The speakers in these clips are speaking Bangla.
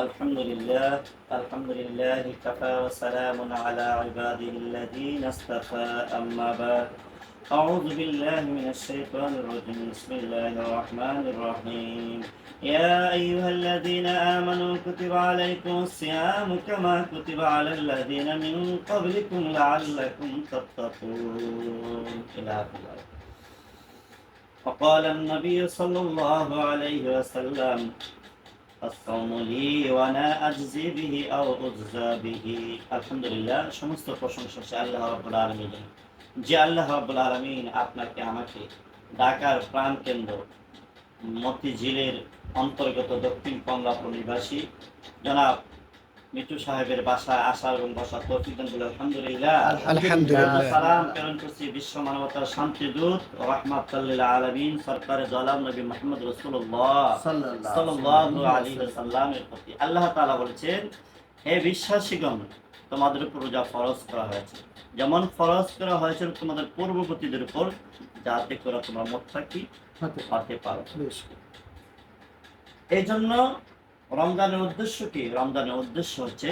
الحمد لله الحمد لله كفى وسلام على عباده الذين اصطفى. أما بعد أعوذ بالله من الشيطان الرجيم. بسم الله الرحمن الرحيم. يا أيها الذين آمنوا كتب عليكم الصيام كما كتب على الذين من قبلكم لعلكم تتقون. إلى وقال النبي صلى الله عليه وسلم আলহামদুলিল্লাহ, সমস্ত প্রশংসা সে আল্লাহ রাব্বুল আলামিন যে আল্লাহ রাব্বুল আলামিন আপনাকে আমাকে ঢাকার প্রাণ কেন্দ্র মতিঝিলের অন্তর্গত দক্ষিণ কমলাপুর নিবাসী জনাব মিঠু সাহেবের বাসায় এবং বসার তৌফিক দান করলেন। আলহামদুলিল্লাহ। আলহামদুলিল্লাহ। সালাম প্রেরণ করছি বিশ্ব মানবতার শান্তি দূত রহমাতুল্লিল আলামিন সরকারে দলাম নবী মোহাম্মদ রসুল্লাহ সাল্লাল্লাহু আলাইহি ওয়াসাল্লামের প্রতি। আল্লাহ তাআলা বলেছেন হে বিশ্বাসীগণ তোমাদের উপর রোজা ফরজ করা হয়েছে। যেমন ফরজ করা হয়েছে তোমাদের পূর্ববর্তীদের উপর যাতে করে তোমরা মোত্তাকি হতে পারো। এই জন্য রমজানের উদ্দেশ্য কি? রমজানের উদ্দেশ্য হচ্ছে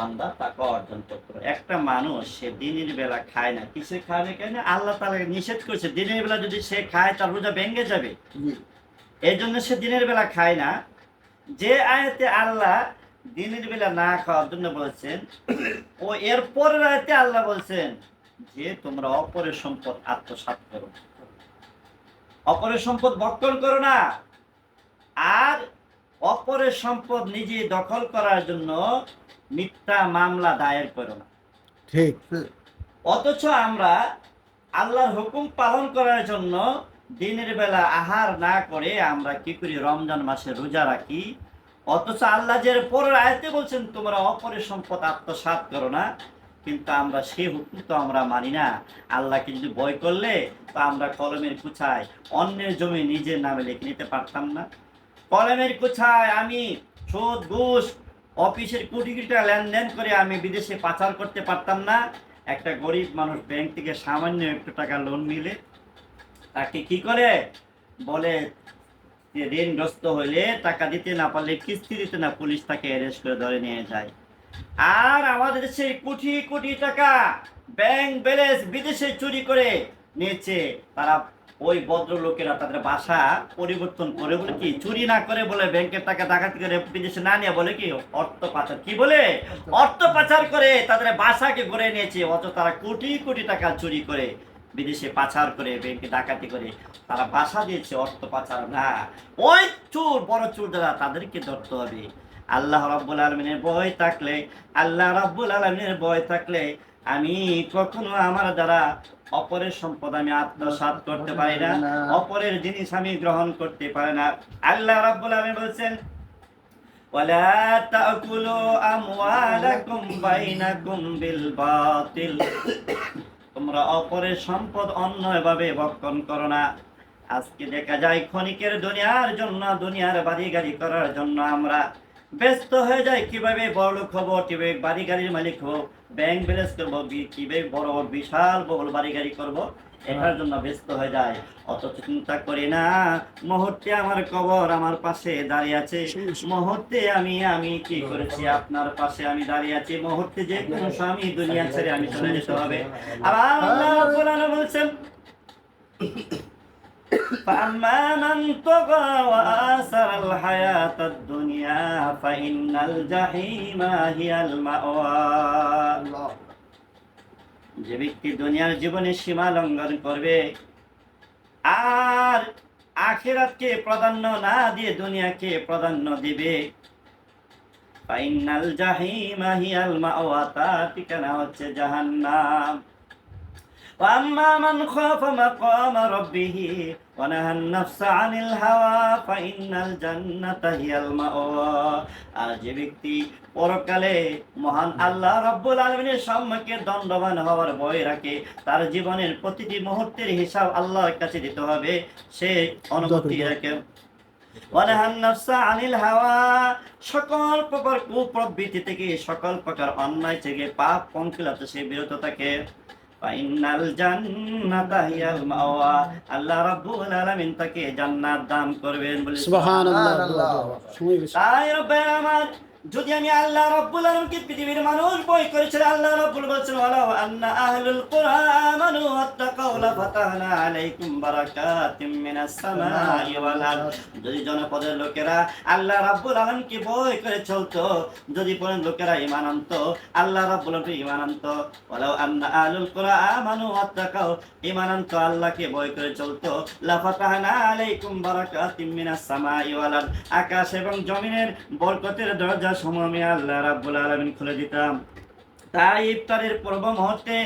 বান্দা টাকা অর্জন করতে একটা মানুষ সে দিনের বেলা খায় না কিসে খায় না কেন? আল্লাহ তালা নিষেধ করেছে দিনের বেলা যদি সে খায় তার রোজা ভেঙে যাবে। এই জন্য সে দিনের বেলা খায় না। যে আয়াতে আল্লাহ দিনের বেলা না খাওয়ার জন্য বলেছেন ও এর পরের আয়াতে আল্লাহ বলছেন যে তোমরা অপরের সম্পদ আত্মসাৎ করো। অপরের সম্পদ ভক্ষণ করো না। আর অপরের সম্পদ নিজে দখল করার জন্য মিথ্যা মামলা দায়ের করো না। ঠিক। অথচ আমরা আল্লাহর হুকুম পালন করার জন্য দিনের বেলা আহার না করে আমরা কি করি? রমজান মাসে রোজা রাখি। অথচ আল্লাহ যে পরের আয়তে বলছেন তোমরা অপরের সম্পদ আত্মসাৎ করো না। কিন্তু আমরা সেই হুকুম তো আমরা মানি না। আল্লাহকে যদি ভয় করলে তো আমরা কলমের কুচায় অন্যের জমি নিজের নামে লিখে নিতে পারতাম না। কলমের কুচায় আমি সুদ, ঘুষ, অফিসের কোটি কোটি টাকা লেনদেন করে আমি বিদেশে পাচার করতে পারতাম না। একটা গরিব মানুষ ব্যাংক থেকে সামান্য একটু টাকা লোন নিলে তাকে কি করে? বলে ঋণগ্রস্ত হলে টাকা দিতে না পারলে কিস্তি দিতে না, পুলিশ তাকে অ্যারেস্ট করে ধরে নিয়ে যায়। আর আমাদের দেশে কোটি কোটি টাকা ব্যাংক ব্যালেন্স বিদেশে চুরি করে নিয়েছে, তারা ওই ভদ্রলোকেরা তাদের বাসা পরিবর্তন করে বলে কি, চুরি না করে বলে ব্যাংকের টাকা ডাকাতি করে বিদেশে না নিয়ে বলে কি? অর্থ পাচার। কি বলে? অর্থ পাচার করে তাদের বাসাকে ঘুরে নিয়েছে অত তারা কোটি কোটি টাকা চুরি করে বিদেশে পাচার করে, ব্যাংকে ডাকাতি করে। তারা বাসা দিয়েছে, অর্থ পাচার না। ওই চোর, বড় চোর যারা, তাদেরকে ধরতে হবে। আল্লাহ রাব্বুল আলমিনের ভয় থাকলে, আল্লাহ রাব্বুল আলমিনের ভয় থাকলে, আমি কখনো আমার দ্বারা অপরের সম্পদ আমি আত্মসাৎ করতে পারি না অপরের জিনিস আমি গ্রহণ করতে পারি না। আল্লাহ রাব্বুল আলামিন বলেছেন ওয়ালা তাকুলু আমওয়ালাকুম বাইনাকুম বিল বাতিল তোমরা অপরের সম্পদ অন্যভাবে ভক্ষণ করো না। আজকে দেখা যায় ক্ষণিকের দুনিয়ার জন্য দুনিয়ার বাড়ি গাড়ি করার জন্য আমরা ব্যস্ত হয়ে যায়, কীভাবে বড় লোক হব, কীভাবে বাড়ি গাড়ির মালিক হব ব্যাংক ব্যালেন্স করব কীভাবে বড় বড় বিশাল বহুল বাড়ি গাড়ি করব, এটার জন্য ব্যস্ত হয়ে যায়। অথচ চিন্তা করি না, মুহূর্তে আমার কবর আমার পাশে দাঁড়িয়ে আছে। মুহূর্তে আমি আমি কি করেছি? আপনার পাশে আমি দাঁড়িয়ে আছি। মুহূর্তে যে কোনো স্বামী দুনিয়া ছেড়ে আমি চলে যেতে হবে। আবার আল্লাহ বলছেন فأما من طغى وآثر الحياة الدنيا فإن الجحيم هي المأوى যে ব্যক্তি দুনিয়ার জীবনে সীমা লঙ্ঘন করবে আর আখিরাতকে প্রাধান্য না দিয়ে দুনিয়াকে প্রাধান্য দিবে ফাইনাল জাহিমা হিয়াল মাওয়া তার ঠিকানা হচ্ছে জাহান্নাম وأما من خاف مقام ربه ونهى النفس عن الهوى فإن الجنة هي المأوى আর যে ব্যক্তি পরকালে মহান আল্লাহ রব্বুল আলমিনের সম্মুখে দণ্ডবান হওয়ার ভয় রাখে তার জীবনের প্রতিটি মুহূর্তের হিসাব আল্লাহর কাছে দিতে হবে সে অনুমতি রাখে ওয়ানাহান নাফসা আনিল হাওয়া সকল প্রকার কুপ্রবৃত্তি থেকে সকল প্রকার অন্যায় থেকে পাপ পঙ্কিলতা সে বিরত থাকে ফাইনাল জান্নাতা হিয়াল মাওয়া। আল্লাহ রাব্বুল আলামিন তাকে জান্নাত দান করবেন বলে সুবহানাল্লাহ। তাই রব্বে আমার যদি আমি আল্লাহ রব্বুল আলামিনকে পৃথিবীর মানুষ বই করেছিল, আল্লাহ রব্বুল আন্না আহলুল কুরআ আমানু ওয়াত্তাকাউ লাফাতাহনা আলাইকুম বারাকাতিম মিনাস সামাই ওয়াল আরদ। যদি জনপদের লোকেরা আল্লাহ রাব্বুল আলামিনকে বই করে চলতো, যদি পরের লোকেরা আল্লাহ রাব্বুল ওয়ালাউ আন্না আহলুল কুরআ আমানু ওয়াত্তাকাউ, ঈমান আনতো আল্লাহকে বই করে চলতো? লাফাতাহনা আলাইকুম বারাকাতিম মিনাস সামাই ওয়াল আকাশ এবং জমিনের বরকতের দরজা সমূহ আমি আল্লাহ রাব্বুল আলমিন খুলে দিতাম। তাই ইফতারের পূর্ব মুহূর্তে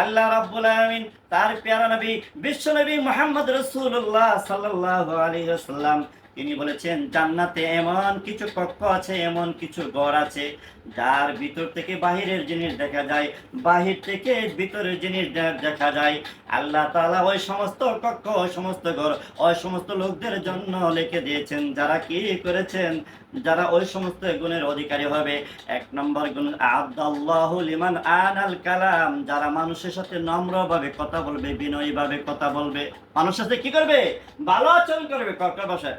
আল্লাহ রাব্বুল আলামিন তার প্যারা নবী, বিশ্ব নবী মোহাম্মদ রসুল্লাহ তিনি বলেছেন, জান্নাতে এমন কিছু কক্ষ আছে, এমন কিছু গড় আছে যার ভিতর থেকে বাহিরের জিনিস দেখা যায়, বাহির থেকে ভিতরের জিনিস দেখা যায়। আল্লাহ তাআলা ওই সমস্ত কক্ষ ওই সমস্ত ঘর, ওই সমস্ত লোকদের জন্য লিখে দিয়েছেন, যারা কি করেছেন? যারা ওই সমস্ত গুণের অধিকারী হবে। এক নম্বর গুণ আব্দাল্লাহু লিমান আনাল কালাম। যারা মানুষের সাথে নম্রভাবে কথা বলবে, বিনয়ীভাবে কথা বলবে মানুষের সাথে কি করবে? ভালো আচরণ করবে কর্কর ভাষায়।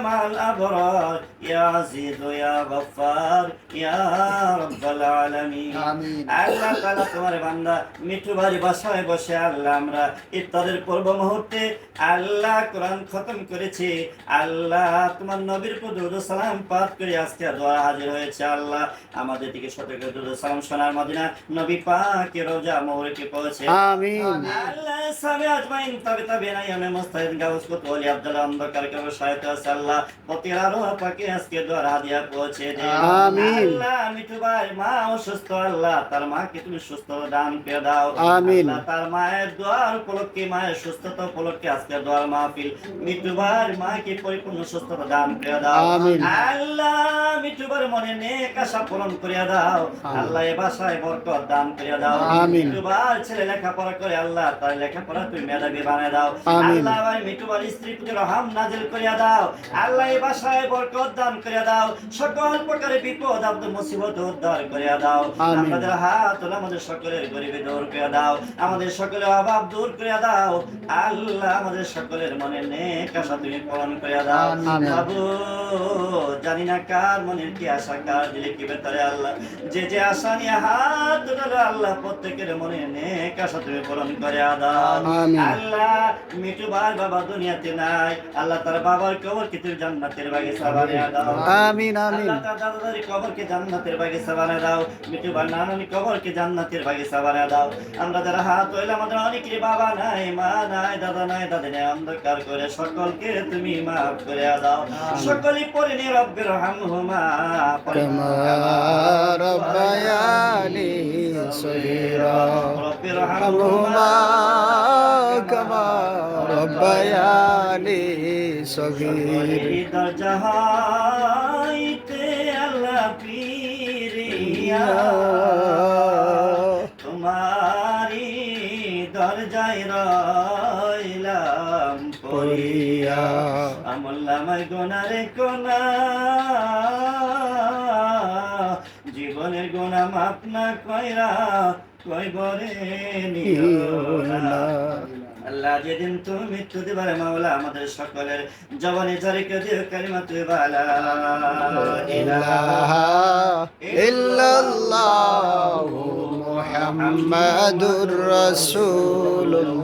مع الأبرار يا عزيز يا غفار يا رب العالمين আমিন আল্লাহ তাআলা তোমার বান্দা মিঠু বাড়ি বাসায় বসে আল্লাহ আমরা ইফতারের পূর্ব মুহূর্তে আল্লাহ কোরআন খতম করেছি আল্লাহ তোমার নবীর উপর দুরূদ ও সালাম পাঠ করে আজকে দোয়া হাজির হয়েছে আল্লাহ আমাদের দিকে সতর্ক দুরূদ ও সালাম শোনার মদিনা নবী পাকের রোজা মোহরকে পৌঁছে آمين আল্লাহ সাবে আজমাইন তবে তবে নাই আমি মুস্তাহিদ গাউস কত ওলি আব্দুল্লাহ অন্ধকার আল্লাহ প্রতিরা রোহ পাকে আজকে দোয়ার হাদিয়া পৌঁছে দে আল্লাহ মিঠু ভাই মা অসুস্থ আল্লাহ তার মাকে তুমি সুস্থ দান করে দাও। আমিন। আল্লাহ তার মায়ের দোয়ার উপলক্ষে মায়ের সুস্থতা উপলক্ষে আজকে দোয়ার মাহফিল। মিঠু ভাই মাকে পরিপূর্ণ সুস্থতা দান করে দাও। আমিন। আল্লাহ মিঠু ভাইয়ের মনে নেক আশা পূরণ করিয়া দাও। আল্লাহ এ বাসায় বরকত দান করিয়া দাও। আমিন। মিঠুবার ছেলে লেখাপড়া করে আল্লাহ তার লেখাপড়া তুমি মেধাবী বানিয়ে দাও। আল্লাহ ভাই মিঠুবার স্ত্রী প্রতি রহম নাজিল করিয়া দাও। আল্লাহ এই বাসায় বরকত দান করিয়া দাও। সকল প্রকারের বিপদ আপদ মুসিবত উদ্ধার করিয়া দাও। আমাদের হাত আমাদের সকলের গরিবী দূর করিয়া দাও। আমাদের সকলের অভাব দূর করিয়া দাও। আল্লাহ আমাদের সকলের মনে নেক আশা তুমি পূরণ করিয়া দাও। বাবু জানি না কার মনের কি আশা কার দিলে কি বেতারে আল্লাহ। যে যে আশা নিয়ে হাত আল্লাহ প্রত্যেকের মনে নেক আশা তুমি পূরণ করে দাও। আল্লাহ মিঠু ভাই বাবা দুনিয়াতে নাই। আল্লাহ তার বাবার কবরকে তুমি জান্নাতের বাগে সাবানে দাও? আমিন আমিন। আল্লাহ দাদার কবরকে জান্নাতের বাগে সাবানে দাও। মিঠু বা নানানি কবরকে জান্নাতের বাগে সাবানে দাও। আমরা যারা হাত হইলে আমাদের অনেকের বাবা নাই মা নাই দাদা নাই দাদি নাই অন্ধকার করে সকলকে তুমি মাফ করে দাও। সকলে পরে নি রব্বের হাম হুমা রব্বায়ানি صغيرا রব্বির ارحمهما كما ربياني صغيرا দরজা হইতে আল্লাহ প্রিয়া তোমারি দরজায় রইলাম পড়িয়া আমল্লামাই গোনারে কোনা জীবনের গোনা মাপ কয়রা কয় কয়বরে আল্লাহ যেদিন তুমি মৃত্যু দেবার মাওলা, আমাদের সকলের জবানে জরিকে দিও কালিমা তুই বালা। ইলাহা ইল্লাল্লাহু মুহাম্মাদুর রাসূলুল্লাহ।